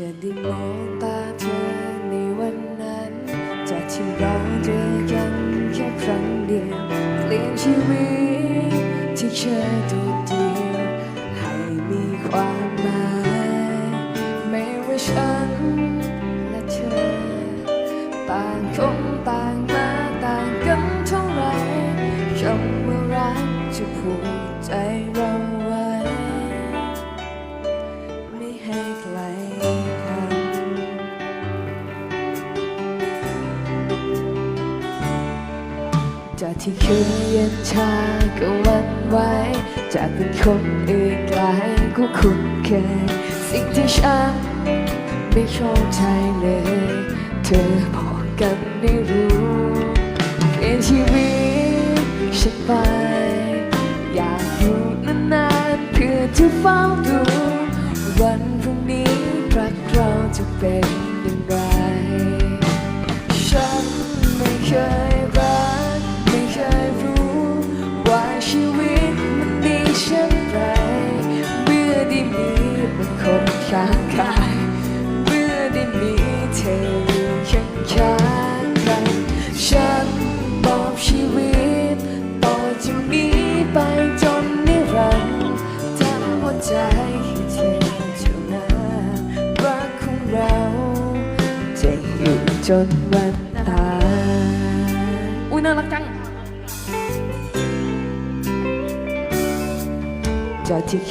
แค่ได้มองตาเธอในวันนั้น จากที่เราเจอกันแค่ครั้งเดียวเปลี่ยนชีวิตที่เคยโดดเดี่ยวให้มีความหมายไม่ว่าฉันและเธอ ต่างคนต่างมาต่างกันเท่าไหรคำว่ารักจะผูกใจ จากที่เคยเย็นชาก็วันไหวจากเป็นคนอื่นไกลก็คุ้นเคยสิ่งที่ฉันไม่เข้าใจเลย เธอบอกกันไม่รู้เปลี่ยนชีวิตฉันไป อยากอยู่นานๆเพื่อจะเฝ้าดู วันพรุ่งนี้รักเราจะเป็นางคนข้างกายเมื่อได้มีเธออยู่ข้างข้างๆกันฉันมอบชีวิตต่อจากนี้ไปจนนิรันดร์ทั้งหัวใจให้เธอเท่านั้นรักของเราจะอยู่จนวันตายอุ้ยน่ารักจังจากที่